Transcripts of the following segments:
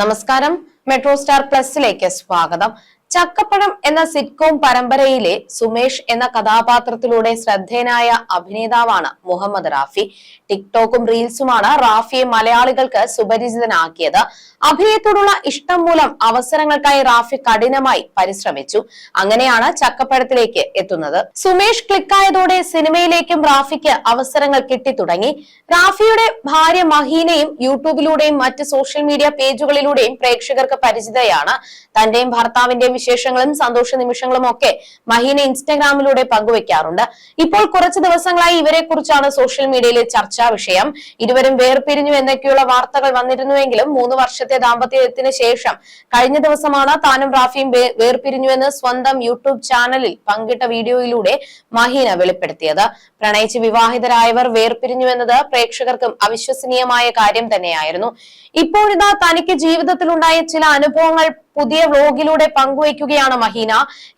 നമസ്കാരം. Metro star പ്ലസിലേക്ക് സ്വാഗതം. ചക്കപ്പഴം എന്ന സിറ്റ്കോം പരമ്പരയിലെ സുമേഷ് എന്ന കഥാപാത്രത്തിലൂടെ ശ്രദ്ധേയനായ അഭിനേതാവാണ് മുഹമ്മദ് റാഫി. ടിക്ടോക്കും റീൽസുമാണ് റാഫിയെ മലയാളികൾക്ക് സുപരിചിതനാക്കിയത്. അഭിനയത്തോടുള്ള ഇഷ്ടം മൂലം അവസരങ്ങൾക്കായി റാഫി കഠിനമായി പരിശ്രമിച്ചു. അങ്ങനെയാണ് ചക്കപ്പഴത്തിലേക്ക് എത്തുന്നത്. സുമേഷ് ക്ലിക്കായതോടെ സിനിമയിലേക്കും റാഫിക്ക് അവസരങ്ങൾ കിട്ടി തുടങ്ങി റാഫിയുടെ ഭാര്യ മഹീനയും യൂട്യൂബിലൂടെയും മറ്റ് സോഷ്യൽ മീഡിയ പേജുകളിലൂടെയും പ്രേക്ഷകർക്ക് പരിചിതയാണ്. തന്റെയും ഭർത്താവിന്റെയും വിശേഷങ്ങളും സന്തോഷ നിമിഷങ്ങളും ഒക്കെ മഹീന ഇൻസ്റ്റഗ്രാമിലൂടെ പങ്കുവെക്കാറുണ്ട്. ഇപ്പോൾ കുറച്ച് ദിവസങ്ങളായി ഇവരെ കുറിച്ചാണ് സോഷ്യൽ മീഡിയയിലെ ചർച്ചാ വിഷയം. ഇരുവരും വേർപിരിഞ്ഞു എന്നൊക്കെയുള്ള വാർത്തകൾ വന്നിരുന്നുവെങ്കിലും മൂന്ന് വർഷത്തെ ദാമ്പത്യത്തിന് ശേഷം കഴിഞ്ഞ ദിവസമാണ് താനും റാഫിയും വേർപിരിഞ്ഞുവെന്ന് സ്വന്തം യൂട്യൂബ് ചാനലിൽ പങ്കിട്ട വീഡിയോയിലൂടെ മഹീന വെളിപ്പെടുത്തിയത്. പ്രണയിച്ച് വിവാഹിതരായവർ വേർപിരിഞ്ഞുവെന്നത് പ്രേക്ഷകർക്കും അവിശ്വസനീയമായ കാര്യം തന്നെയായിരുന്നു. ഇപ്പോഴിതാ തനിക്ക് ജീവിതത്തിലുണ്ടായ ചില അനുഭവങ്ങൾ പുതിയ വ്ലോഗിലൂടെ പങ്കുവയ്ക്കുകയാണ് മഹീന.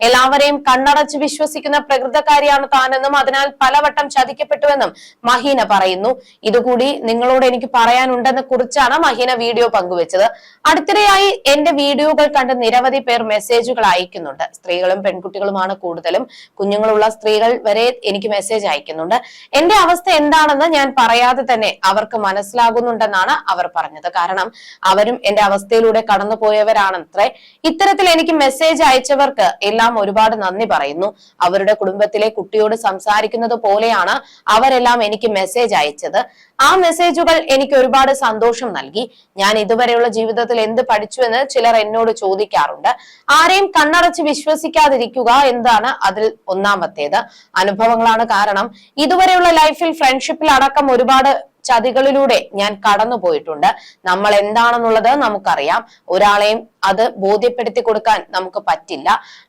എല്ലാവരെയും കണ്ണടച്ച് വിശ്വസിക്കുന്ന പ്രകൃതക്കാരിയാണ് താനെന്നും അതിനാൽ പലവട്ടം ചതിക്കപ്പെട്ടുവെന്നും മഹീന പറയുന്നു. ഇതുകൂടി നിങ്ങളോട് എനിക്ക് പറയാനുണ്ടെന്ന് കുറിച്ചാണ് മഹീന വീഡിയോ പങ്കുവച്ചത്. അടുത്തിടെയായി എന്റെ വീഡിയോകൾ കണ്ട് നിരവധി പേർ മെസ്സേജുകൾ അയക്കുന്നുണ്ട്. സ്ത്രീകളും പെൺകുട്ടികളുമാണ് കൂടുതലും. കുഞ്ഞുങ്ങളുള്ള സ്ത്രീകൾ വരെ എനിക്ക് മെസ്സേജ് അയക്കുന്നുണ്ട്. എന്റെ അവസ്ഥ എന്താണെന്ന് ഞാൻ പറയാതെ തന്നെ അവർക്ക് മനസ്സിലാകുന്നുണ്ടെന്നാണ് അവർ പറഞ്ഞത്. കാരണം അവരും എന്റെ അവസ്ഥയിലൂടെ കടന്നുപോയവരാണത്രേ. ഇത്തരത്തിൽ എനിക്ക് മെസ്സേജ് അയച്ചവർക്ക് എല്ലാം ഒരുപാട് നന്ദി പറയുന്നു. അവരുടെ കുടുംബത്തിലെ കുട്ടിയോട് സംസാരിക്കുന്നത് പോലെയാണ് അവരെല്ലാം എനിക്ക് മെസ്സേജ് അയച്ചത്. ആ മെസ്സേജുകൾ എനിക്ക് ഒരുപാട് സന്തോഷം നൽകി. ഞാൻ ഇതുവരെയുള്ള ജീവിതത്തിൽ എന്ത് പഠിച്ചു എന്ന് ചിലർ എന്നോട് ചോദിക്കാറുണ്ട്. ആരെയും കണ്ണടച്ച് വിശ്വസിക്കാതിരിക്കുക എന്താണ് അതിൽ ഒന്നാമത്തേത്. അനുഭവങ്ങളാണ് കാരണം ഇതുവരെയുള്ള ലൈഫിൽ ഫ്രണ്ട്ഷിപ്പിൽ അടക്കം ഒരുപാട് ചതികളിലൂടെ ഞാൻ കടന്നു പോയിട്ടുണ്ട് നമ്മൾ എന്താണെന്നുള്ളത് നമുക്കറിയാം. ഒരാളെയും അത് ബോധ്യപ്പെടുത്തി കൊടുക്കാൻ നമുക്ക് പറ്റില്ല.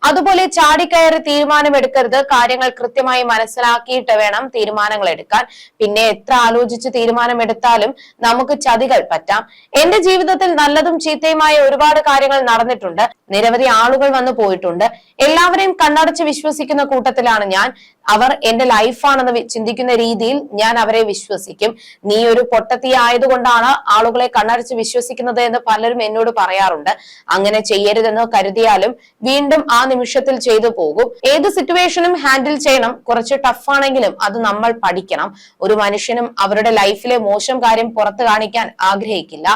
അതുപോലെ ചാടിക്കയറി തീരുമാനമെടുക്കരുത്. കാര്യങ്ങൾ കൃത്യമായി മനസ്സിലാക്കിയിട്ട് വേണം തീരുമാനങ്ങൾ എടുക്കാൻ പിന്നെ എത്ര ആലോചിച്ച് തീരുമാനമെടുത്താലും നമുക്ക് ചതികൾ പറ്റാം. എന്റെ ജീവിതത്തിൽ നല്ലതും ചീത്തയുമായ ഒരുപാട് കാര്യങ്ങൾ നടന്നിട്ടുണ്ട്. നിരവധി ആളുകൾ വന്നു പോയിട്ടുണ്ട്. എല്ലാവരെയും കണ്ണടച്ച് വിശ്വസിക്കുന്ന കൂട്ടത്തിലാണ് ഞാൻ. അവർ എന്റെ ലൈഫാണെന്ന് ചിന്തിക്കുന്ന രീതിയിൽ ഞാൻ അവരെ വിശ്വസിക്കും. നീ ഒരു പൊട്ടത്തി ആയതുകൊണ്ടാണ് ആളുകളെ കണ്ണടച്ച് വിശ്വസിക്കുന്നത് എന്ന് പലരും എന്നോട് പറയാറുണ്ട്. അങ്ങനെ ചെയ്യരുതെന്ന് കരുതിയാലും വീണ്ടും ആ നിമിഷത്തിൽ ചെയ്തു പോകും. ഏത് സിറ്റുവേഷനും ഹാൻഡിൽ ചെയ്യണം. കുറച്ച് ടഫാണെങ്കിലും അത് നമ്മൾ പഠിക്കണം. ഒരു മനുഷ്യനും അവരുടെ ലൈഫിലെ മോശം കാര്യം പുറത്ത് കാണിക്കാൻ ആഗ്രഹിക്കില്ല.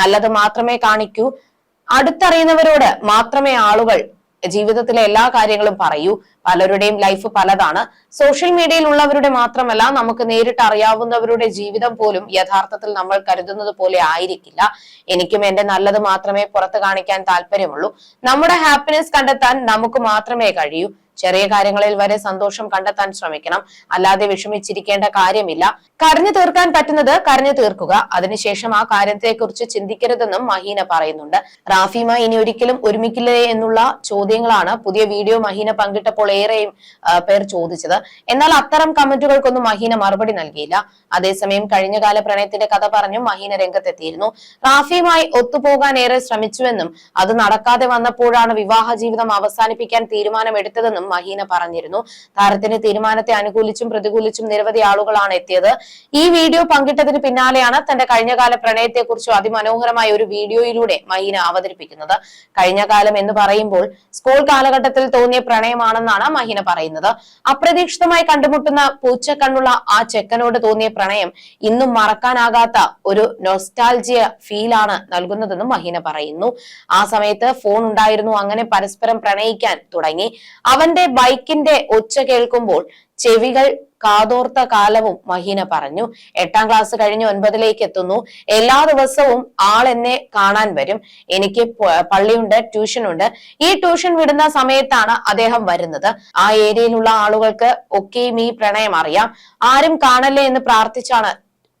നല്ലത് മാത്രമേ കാണിക്കൂ. അടുത്തറിയുന്നവരോട് മാത്രമേ ആളുകൾ ജീവിതത്തിലെ എല്ലാ കാര്യങ്ങളും പറയൂ. പലരുടെയും ലൈഫ് പലതാണ്. സോഷ്യൽ മീഡിയയിൽ ഉള്ളവരുടെ മാത്രമല്ല നമുക്ക് നേരിട്ട് അറിയാവുന്നവരുടെ ജീവിതം പോലും യഥാർത്ഥത്തിൽ നമ്മൾ കരുതുന്നത് പോലെ ആയിരിക്കില്ല. എനിക്കും എന്റെ നല്ലത് മാത്രമേ പുറത്ത് കാണിക്കാൻ താല്പര്യമുള്ളൂ. നമ്മുടെ ഹാപ്പിനെസ് കണ്ടെത്താൻ നമുക്ക് മാത്രമേ കഴിയൂ. ചെറിയ കാര്യങ്ങളിൽ വരെ സന്തോഷം കണ്ടെത്താൻ ശ്രമിക്കണം. അല്ലാതെ വിഷമിച്ചിരിക്കേണ്ട കാര്യമില്ല. കരഞ്ഞു തീർക്കാൻ പറ്റുന്നത് കരഞ്ഞു തീർക്കുക. അതിനുശേഷം ആ കാര്യത്തെക്കുറിച്ച് ചിന്തിക്കരുതെന്നും മഹീന പറയുന്നുണ്ട്. റാഫിമ ഇനി ഒരിക്കലും ഒരുമിക്കില്ലേ എന്നുള്ള ചോദ്യങ്ങളാണ് പുതിയ വീഡിയോ മഹീന പങ്കിട്ടപ്പോൾ ഏറെയും പേർ ചോദിച്ചത്. എന്നാൽ അത്തരം കമന്റുകൾക്കൊന്നും മഹീന മറുപടി നൽകിയില്ല. അതേസമയം കഴിഞ്ഞകാല പ്രണയത്തിന്റെ കഥ പറഞ്ഞു മഹീന രംഗത്തെത്തിയിരുന്നു. റാഫിയുമായി ഒത്തുപോകാൻ ഏറെ ശ്രമിച്ചുവെന്നും അത് നടക്കാതെ വന്നപ്പോഴാണ് വിവാഹ ജീവിതം അവസാനിപ്പിക്കാൻ തീരുമാനമെടുത്തതെന്നും മഹീന പറഞ്ഞിരുന്നു. താരത്തിന്റെ തീരുമാനത്തെ അനുകൂലിച്ചും പ്രതികൂലിച്ചും നിരവധി ആളുകളാണ് എത്തിയത്. ഈ വീഡിയോ പങ്കിട്ടതിന് പിന്നാലെയാണ് തന്റെ കഴിഞ്ഞകാല പ്രണയത്തെക്കുറിച്ച് അതിമനോഹരമായ ഒരു വീഡിയോയിലൂടെ മഹീന അവതരിപ്പിക്കുന്നത്. കഴിഞ്ഞ കാലം എന്ന് പറയുമ്പോൾ സ്കൂൾ കാലഘട്ടത്തിൽ തോന്നിയ പ്രണയമാണെന്നാണ് മഹീന പറയുന്നത്. അപ്രതീക്ഷിതമായി കണ്ടുമുട്ടുന്ന പൂച്ചക്കണ്ണുള്ള ആ ചെക്കനോട് തോന്നിയ പ്രണയം ഇന്നും മറക്കാനാകാത്ത ഒരു നൊസ്റ്റാൾജിയ ഫീലാണ് നൽകുന്നതെന്നും മഹീന പറയുന്നു. ആ സമയത്ത് ഫോൺ ഉണ്ടായിരുന്നു. അങ്ങനെ പരസ്പരം പ്രണയിക്കാൻ തുടങ്ങി. അവന്റെ ബൈക്കിന്റെ ഒച്ച കേൾക്കുമ്പോൾ ചെവികൾ കാതോർത്ത കാലവും മഹീന പറഞ്ഞു. എട്ടാം ക്ലാസ് കഴിഞ്ഞ് ഒൻപതിലേക്ക് എത്തുന്നു. എല്ലാ ദിവസവും ആൾ എന്നെ കാണാൻ വരും. എനിക്ക് പള്ളിയുണ്ട് ട്യൂഷൻ ഉണ്ട്. ഈ ട്യൂഷൻ വിടുന്ന സമയത്താണ് അദ്ദേഹം വരുന്നത്. ആ ഏരിയയിലുള്ള ആളുകൾക്ക് ഒക്കെയും ഈ പ്രണയം അറിയാം. ആരും കാണല്ലേ എന്ന് പ്രാർത്ഥിച്ചാണ്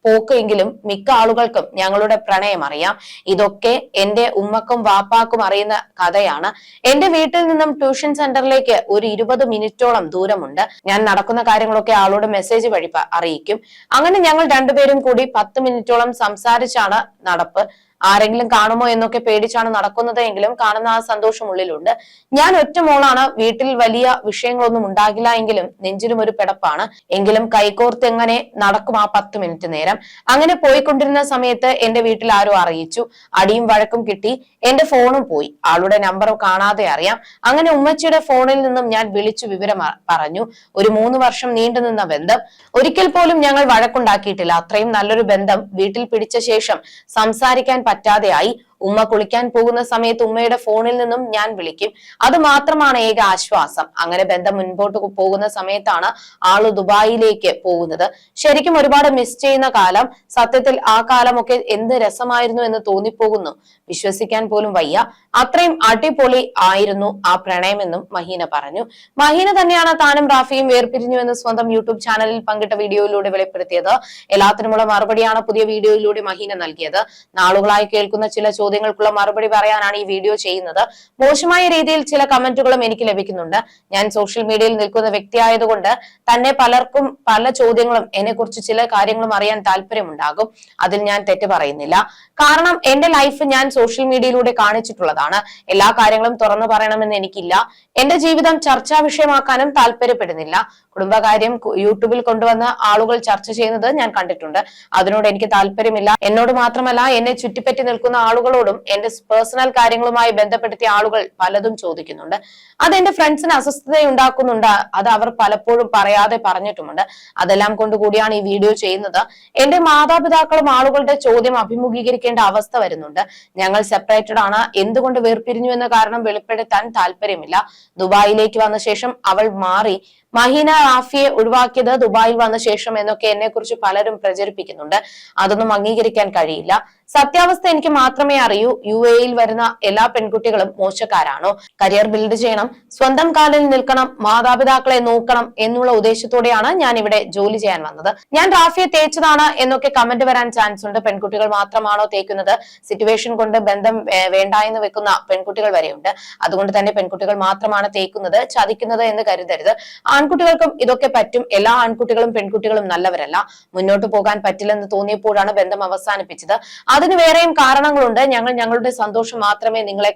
പോക്ക് എങ്കിലും മിക്ക ആളുകൾക്കും ഞങ്ങളുടെ പ്രണയം അറിയാം. ഇതൊക്കെ എന്റെ ഉമ്മക്കും വാപ്പാക്കും അറിയുന്ന കഥയാണ്. എന്റെ വീട്ടിൽ നിന്നും ട്യൂഷൻ സെന്ററിലേക്ക് ഒരു ഇരുപത് മിനിറ്റോളം ദൂരമുണ്ട്. ഞാൻ നടക്കുന്ന കാര്യങ്ങളൊക്കെ ആളോട് മെസ്സേജ് വഴി അറിയിക്കും. അങ്ങനെ ഞങ്ങൾ രണ്ടുപേരും കൂടി പത്ത് മിനിറ്റോളം സംസാരിച്ചാണ് നടപ്പ്. ആരെങ്കിലും കാണുമോ എന്നൊക്കെ പേടിച്ചാണ് നടക്കുന്നത് എങ്കിലും കാണുന്ന ആ സന്തോഷം ഉള്ളിലുണ്ട്. ഞാൻ ഒറ്റ മോളാണ്. വീട്ടിൽ വലിയ വിഷയങ്ങളൊന്നും ഉണ്ടാകില്ല എങ്കിലും നെഞ്ചിലും ഒരു പിടപ്പാണ്. എങ്കിലും കൈകോർത്ത് എങ്ങനെ നടക്കും ആ പത്ത് മിനിറ്റ് നേരം. അങ്ങനെ പോയിക്കൊണ്ടിരുന്ന സമയത്ത് എന്റെ വീട്ടിൽ ആരോ അറിയിച്ചു. അടിയും വഴക്കും കിട്ടി. എന്റെ ഫോണും പോയി. ആളുടെ നമ്പർ കാണാതെ അറിയാം. അങ്ങനെ ഉമ്മച്ചിയുടെ ഫോണിൽ നിന്നും ഞാൻ വിളിച്ചു വിവരം പറഞ്ഞു. ഒരു മൂന്ന് വർഷം നീണ്ടുനിന്ന ബന്ധം. ഒരിക്കൽ പോലും ഞങ്ങൾ വഴക്കുണ്ടാക്കിയിട്ടില്ല. അത്രയും നല്ലൊരു ബന്ധം വീട്ടിൽ പിടിച്ച ശേഷം സംസാരിക്കാൻ പറ്റാതെയായി ഉമ്മ കുളിക്കാൻ പോകുന്ന സമയത്ത് ഉമ്മയുടെ ഫോണിൽ നിന്നും ഞാൻ വിളിക്കും. അത് മാത്രമാണ് ഏക ആശ്വാസം. അങ്ങനെ ബന്ധം മുൻപോട്ട് പോകുന്ന സമയത്താണ് ആൾ ദുബായിലേക്ക് പോകുന്നത്. ശരിക്കും ഒരുപാട് മിസ് ചെയ്യുന്ന കാലം സത്യത്തിൽ ആ കാലമൊക്കെ എന്ത് രസമായിരുന്നു എന്ന് തോന്നിപ്പോകുന്നു. വിശ്വസിക്കാൻ പോലും വയ്യ. അത്രയും അടിപൊളി ആയിരുന്നു ആ പ്രണയമെന്നും മഹീന പറഞ്ഞു. മഹീന തന്നെയാണ് താനും റാഫിയും വേർപിരിഞ്ഞു എന്ന് സ്വന്തം യൂട്യൂബ് ചാനലിൽ പങ്കിട്ട വീഡിയോയിലൂടെ വെളിപ്പെടുത്തിയത്. എല്ലാത്തിനുമുള്ള മറുപടിയാണ് പുതിയ വീഡിയോയിലൂടെ മഹീന നൽകിയത്. നാളുകളായി കേൾക്കുന്ന ചില ചോദ്യങ്ങൾക്കുള്ള മറുപടി പറയാനാണ് ഈ വീഡിയോ ചെയ്യുന്നത്. മോശമായ രീതിയിൽ ചില കമന്റുകളും എനിക്ക് ലഭിക്കുന്നുണ്ട്. ഞാൻ സോഷ്യൽ മീഡിയയിൽ നിൽക്കുന്ന വ്യക്തിയായതുകൊണ്ട് തന്നെ പലർക്കും പല ചോദ്യങ്ങളും എന്നെ കുറിച്ച് ചില കാര്യങ്ങളും അറിയാൻ താല്പര്യമുണ്ടാകും. അതിൽ ഞാൻ തെറ്റ് പറയുന്നില്ല. കാരണം എന്റെ ലൈഫ് ഞാൻ സോഷ്യൽ മീഡിയയിലൂടെ കാണിച്ചിട്ടുള്ളതാണ്. എല്ലാ കാര്യങ്ങളും തുറന്നു പറയണമെന്ന് എനിക്കില്ല. എന്റെ ജീവിതം ചർച്ചാ വിഷയമാക്കാനും താല്പര്യപ്പെടുന്നില്ല. കുടുംബകാര്യം യൂട്യൂബിൽ കൊണ്ടുവന്ന ആളുകൾ ചർച്ച ചെയ്യുന്നത് ഞാൻ കണ്ടിട്ടുണ്ട്. അതിനോട് എനിക്ക് താല്പര്യമില്ല. എന്നോട് മാത്രമല്ല എന്നെ ചുറ്റിപ്പറ്റി നിൽക്കുന്ന ആളുകളോടും എന്റെ പേഴ്സണൽ കാര്യങ്ങളുമായി ബന്ധപ്പെടുത്തിയ ആളുകൾ പലതും ചോദിക്കുന്നുണ്ട്. അത് എന്റെ ഫ്രണ്ട്സിന് അസ്വസ്ഥത ഉണ്ടാക്കുന്നുണ്ട്. അത് അവർ പലപ്പോഴും പറയാതെ പറഞ്ഞിട്ടുമുണ്ട്. അതെല്ലാം കൊണ്ടുകൂടിയാണ് ഈ വീഡിയോ ചെയ്യുന്നത്. എന്റെ മാതാപിതാക്കളും ആളുകളുടെ ചോദ്യം അഭിമുഖീകരിക്കേണ്ട അവസ്ഥ വരുന്നുണ്ട്. ഞങ്ങൾ സെപ്പറേറ്റഡ് ആണ്. എന്തുകൊണ്ട് വേർപിരിഞ്ഞു എന്ന കാരണം വെളിപ്പെടുത്താൻ താല്പര്യമില്ല. ദുബായിലേക്ക് വന്ന ശേഷം അവൾ മാറി. മഹീന റാഫിയെ ഒഴിവാക്കിയത് ദുബായിൽ വന്ന ശേഷം എന്നൊക്കെ എന്നെ കുറിച്ച് പലരും പ്രചരിപ്പിക്കുന്നുണ്ട്. അതൊന്നും അംഗീകരിക്കാൻ കഴിയില്ല. സത്യാവസ്ഥ എനിക്ക് മാത്രമേ അറിയൂ. യു എയിൽ വരുന്ന എല്ലാ പെൺകുട്ടികളും മോശക്കാരാണോ? കരിയർ ബിൽഡ് ചെയ്യണം. സ്വന്തം കാലിൽ നിൽക്കണം. മാതാപിതാക്കളെ നോക്കണം എന്നുള്ള ഉദ്ദേശത്തോടെയാണ് ഞാൻ ഇവിടെ ജോലി ചെയ്യാൻ വന്നത്. ഞാൻ റാഫിയെ തേച്ചതാണ് എന്നൊക്കെ കമന്റ് വരാൻ ചാൻസ് ഉണ്ട്. പെൺകുട്ടികൾ മാത്രമാണോ തേക്കുന്നത്? സിറ്റുവേഷൻ കൊണ്ട് ബന്ധം വേണ്ട എന്ന് വെക്കുന്ന പെൺകുട്ടികൾ വരെയുണ്ട്. അതുകൊണ്ട് തന്നെ പെൺകുട്ടികൾ മാത്രമാണ് തേക്കുന്നത് ചതിക്കുന്നത് എന്ന് കരുതരുത്. ആൺകുട്ടികൾക്കും ഇതൊക്കെ പറ്റും. എല്ലാ ആൺകുട്ടികളും പെൺകുട്ടികളും നല്ലവരല്ല. മുന്നോട്ട് പോകാൻ പറ്റില്ലെന്ന് തോന്നിയപ്പോഴാണ് ബന്ധം അവസാനിപ്പിച്ചത്. അതിന് വേറെയും കാരണങ്ങളുണ്ട്. ഞങ്ങൾ ഞങ്ങളുടെ സന്തോഷം മാത്രമേ നിങ്ങളെ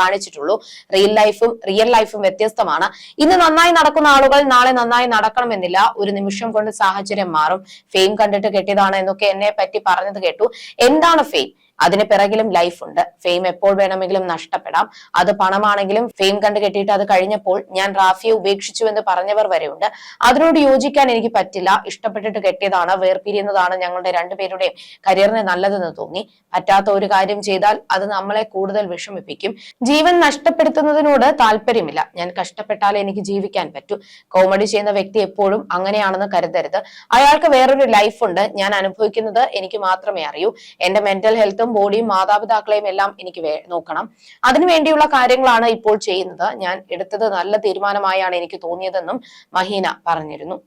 കാണിച്ചിട്ടുള്ളൂ. റിയൽ ലൈഫും റിയൽ ലൈഫും വ്യത്യസ്തമാണ്. ഇന്ന് നന്നായി നടക്കുന്ന ആളുകൾ നാളെ നന്നായി നടക്കണമെന്നില്ല. ഒരു നിമിഷം കൊണ്ട് സാഹചര്യം മാറും. ഫെയിം കണ്ടിട്ട് കെട്ടിയതാണ് എന്നൊക്കെ എന്നെ പറ്റി പറഞ്ഞത് കേട്ടു. എന്താണ് ഫെയിം അതിന് പിറകിലും ലൈഫ് ഉണ്ട്. ഫെയിം എപ്പോൾ വേണമെങ്കിലും നഷ്ടപ്പെടാം. അത് പണമാണെങ്കിലും ഫെയിം കണ്ട് കെട്ടിയിട്ട് അത് കഴിഞ്ഞപ്പോൾ ഞാൻ റാഫിയെ ഉപേക്ഷിച്ചു എന്ന് പറഞ്ഞവർ വരെയുണ്ട്. അതിനോട് യോജിക്കാൻ എനിക്ക് പറ്റില്ല. ഇഷ്ടപ്പെട്ടിട്ട് കെട്ടിയതാണ് വേർപിരിയുന്നതാണ് ഞങ്ങളുടെ രണ്ടുപേരുടെയും കരിയറിന് നല്ലതെന്ന് തോന്നി. പറ്റാത്ത ഒരു കാര്യം ചെയ്താൽ അത് നമ്മളെ കൂടുതൽ വിഷമിപ്പിക്കും. ജീവൻ നഷ്ടപ്പെടുത്തുന്നതിനോട് താല്പര്യമില്ല. ഞാൻ കഷ്ടപ്പെട്ടാൽ എനിക്ക് ജീവിക്കാൻ പറ്റൂ. കോമഡി ചെയ്യുന്ന വ്യക്തി എപ്പോഴും അങ്ങനെയാണെന്ന് കരുതരുത്. അയാൾക്ക് വേറൊരു ലൈഫ് ഉണ്ട്. ഞാൻ അനുഭവിക്കുന്നത് എനിക്ക് മാത്രമേ അറിയൂ. എന്റെ മെന്റൽ ഹെൽത്തും ബോഡിയും മാതാപിതാക്കളെയും എല്ലാം എനിക്ക് നോക്കണം. അതിനു വേണ്ടിയുള്ള കാര്യങ്ങളാണ് ഇപ്പോൾ ചെയ്യുന്നത്. ഞാൻ എടുത്തത് നല്ല തീരുമാനമായാണ് എനിക്ക് തോന്നിയതെന്നും മഹീന പറഞ്ഞിരുന്നു.